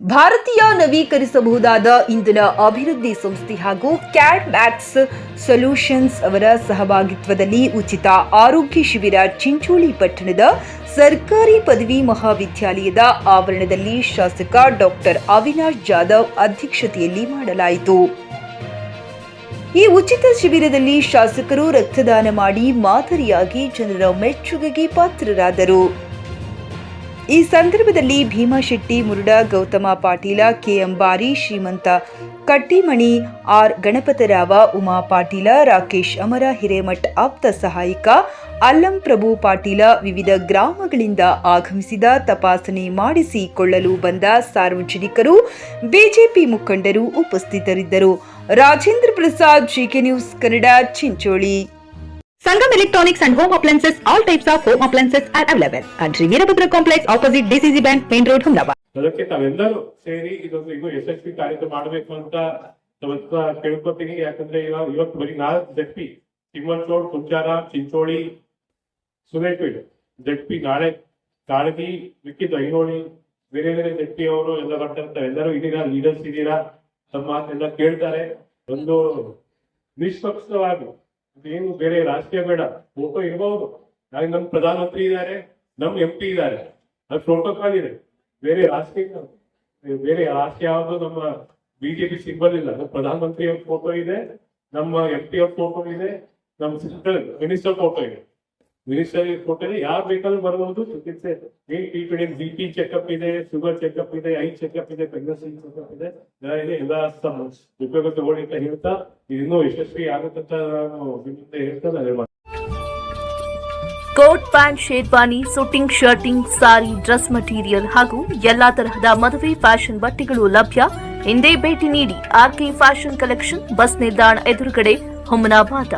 ಭಾರತೀಯ ನವೀಕರಿಸಬಹುದಾದ ಇಂಧನ ಅಭಿವೃದ್ಧಿ ಸಂಸ್ಥೆ ಹಾಗೂ ಕ್ಯಾಟ್ ಮ್ಯಾಕ್ಸ್ ಸೊಲ್ಯೂಷನ್ಸ್ ಅವರ ಸಹಭಾಗಿತ್ವದಲ್ಲಿ ಉಚಿತ ಆರೋಗ್ಯ ಶಿಬಿರ ಚಿಂಚೋಳಿ ಪಟ್ಟಣದ ಸರ್ಕಾರಿ ಪದವಿ ಮಹಾವಿದ್ಯಾಲಯದ ಆವರಣದಲ್ಲಿ ಶಾಸಕ ಡಾಕ್ಟರ್ ಅವಿನಾಶ್ ಜಾಧವ್ ಅಧ್ಯಕ್ಷತೆಯಲ್ಲಿ ಮಾಡಲಾಯಿತು. ಈ ಉಚಿತ ಶಿಬಿರದಲ್ಲಿ ಶಾಸಕರು ರಕ್ತದಾನ ಮಾಡಿ ಮಾದರಿಯಾಗಿ ಜನರ ಮೆಚ್ಚುಗೆಗೆ ಪಾತ್ರರಾದರು. ಈ ಸಂದರ್ಭದಲ್ಲಿ ಭೀಮಾಶೆಟ್ಟಿ, ಮುರುಡ, ಗೌತಮ ಪಾಟೀಲ ಕೆಎಂ ಬಾರಿ, ಶ್ರೀಮಂತ ಕಟ್ಟಿಮಣಿ, ಆರ್ ಗಣಪತರಾವ, ಉಮಾ ಪಾಟೀಲ, ರಾಕೇಶ್ ಅಮರ, ಹಿರೇಮಠ್ ಆಪ್ತ ಸಹಾಯಕ, ಅಲ್ಲಂ ಪ್ರಭು ಪಾಟೀಲ ವಿವಿಧ ಗ್ರಾಮಗಳಿಂದ ಆಗಮಿಸಿದ ತಪಾಸಣೆ ಮಾಡಿಸಿಕೊಳ್ಳಲು ಬಂದ ಸಾರ್ವಜನಿಕರು, ಬಿಜೆಪಿ ಮುಖಂಡರು ಉಪಸ್ಥಿತರಿದ್ದರು. Rajendra Prasad, GK news Kannada, Chincholi. Sangam Electronics and Home Appliances, all types of home appliances are available. At Virabhadra Complex opposite DCC Bank, Main Road, Humdaba. ಅದಕ್ಕೆ ತಾವೆಲ್ಲರೂ ಸೇರಿ ಇದೊಂದು ಇದು ಯಶಸ್ವಿ ಕಾರ್ಯಕ್ರಮ ಮಾಡಬೇಕು ಅಂತ ಕೇಳ್ಕೊತೀನಿ. ಯಾಕಂದ್ರೆ ಇವಾಗ ಇವತ್ತು ಬರೀ ನಾಲ್ಕು ಜಡ್ಪಿ ತಿಮ್ಮನಸೋಡ್ ಕುಂಚಾರ ಚಿಂಚೋಳಿ ಸುಲೇಪೀಡ್ ಜಡ್ಪಿ ನಾಳೆ ಕಾಳಗಿ ಮಿಕ್ಕಿದ್ದು ಐನೋಳಿ ಬೇರೆ ಬೇರೆ ಜಟ್ಟಿ ಅವರು ಎಲ್ಲ ಬರ್ತಾರೆ. ಎಲ್ಲರೂ ಇದೀರಾ ಲೀಡರ್ಸ್ ಇದೀರಾ? ತಮ್ಮ ಎಲ್ಲ ಕೇಳ್ತಾರೆ. ಒಂದು ನಿಷ್ಪಕ್ಷವಾಗಿ ಏನು ಬೇರೆ ರಾಜಕೀಯ ಬೇಡ. ಫೋಟೋ ಇರಬಹುದು ನಾಳೆ ನಮ್ ಪ್ರಧಾನಮಂತ್ರಿ ಇದ್ದಾರೆ, ನಮ್ ಎಂ ಪಿ ಇದ್ದಾರೆ. ಅದು ಪ್ರೋಟೋಕಾಲ್ ಇದೆ ಬೇರೆ ರಾಜಕೀಯ ಬೇರೆ ರಾಜಕೀಯ ಯಾವುದು ನಮ್ಮ ಬಿಜೆಪಿ ಸಿಂಬಲ್ ಇಲ್ಲ ನಮ್ಮ ಪ್ರಧಾನಮಂತ್ರಿ ಅವ್ರ ಫೋಟೋ ಇದೆ, ನಮ್ಮ ಎಂ ಪಿ ಅವ್ರ ಫೋಟೋ ಇದೆ, ನಮ್ಮ ಮಿನಿಸ್ಟರ್ ಫೋಟೋ ಇದೆ. ಮಿನಿಸ್ಟರ್ ಕೊಟ್ಟರೆ ಇದೆ ಯಾರು ಬೇಕಾದ್ರೂ ಬರಬಹುದು ಚಿಕಿತ್ಸೆ ಟ್ರೀಟ್ಮೆಂಟ್ ಬಿ ಪಿ ಚೆಕಪ್ ಇದೆ ಶುಗರ್ ಚೆಕಪ್ ಇದೆ ಐ ಚೆಕಪ್ ಇದೆ ಪ್ರೆಗ್ನೆನ್ಸಿ ಚೆಕಪ್ ಇದೆ. ಎಲ್ಲ ಉಪಯೋಗ ತಗೊಳ್ಳಿ ಅಂತ ಹೇಳ್ತಾ ಇನ್ನೂ ಯಶಸ್ವಿ ಆಗುತ್ತಂತ ನಾನು ನಿಮ್ಮಿಂದ ಹೇಳ್ತಾ coat, pant, sherwani, suiting, shirting, sari, dress material ಹಾಗೂ ಎಲ್ಲಾ ತರಹದ ಮದುವೆ ಫ್ಯಾಷನ್ ಬಟ್ಟೆಗಳು ಲಭ್ಯ. ಹಿಂದೆ ಭೇಟಿ ನೀಡಿ ಆರ್ಕೆ ಫ್ಯಾಷನ್ ಕಲೆಕ್ಷನ್, ಬಸ್ ನಿಲ್ದಾಣ ಎದುರುಗಡೆ, ಹುಮನಾಬಾದ.